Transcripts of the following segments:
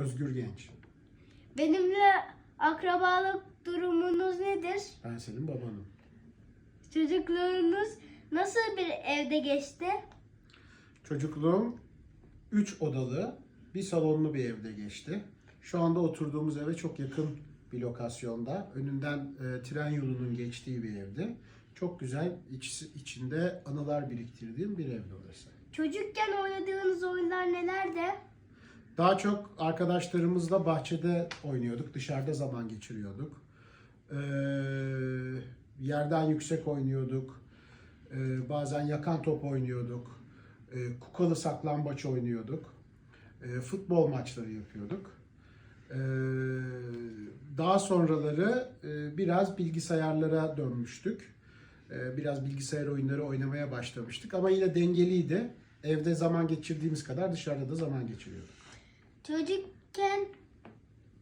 Özgür Genç. Benimle akrabalık durumunuz nedir? Ben senin babanım. Çocukluğunuz nasıl bir evde geçti? Çocukluğum 3 odalı, bir salonlu bir evde geçti. Şu anda oturduğumuz eve çok yakın bir lokasyonda. Önünden e, tren yolunun geçtiği bir evdi. Çok güzel, iç, içinde anılar biriktirdiğim bir evdi orası. Çocukken oynadığınız oyunlar nelerdi? Daha çok arkadaşlarımızla bahçede oynuyorduk, dışarıda zaman geçiriyorduk. Ee, yerden yüksek oynuyorduk. Ee, bazen yakan top oynuyorduk. Ee, kukalı saklambaç oynuyorduk. Ee, futbol maçları yapıyorduk. Ee, daha sonraları e, biraz bilgisayarlara dönmüştük. Ee, biraz bilgisayar oyunları oynamaya başlamıştık ama yine dengeliydi. Evde zaman geçirdiğimiz kadar dışarıda da zaman geçiriyorduk. Çocukken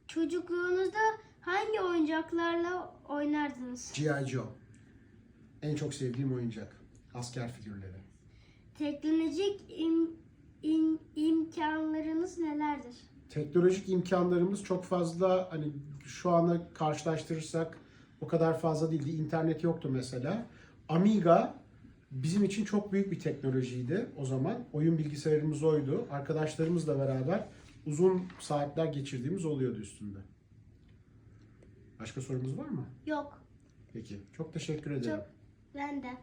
çocukluğunuzda hangi oyuncaklarla oynardınız? G.I. Joe. En çok sevdiğim oyuncak. Asker figürleri. Teknolojik im- im- imkanlarınız nelerdir? Teknolojik imkanlarımız çok fazla hani şu ana karşılaştırırsak o kadar fazla değildi. İnternet yoktu mesela. Amiga bizim için çok büyük bir teknolojiydi o zaman. Oyun bilgisayarımız oydu. Arkadaşlarımızla beraber uzun saatler geçirdiğimiz oluyordu üstünde. Başka sorumuz var mı? Yok. Peki. Çok teşekkür ederim. Çok. Ben de.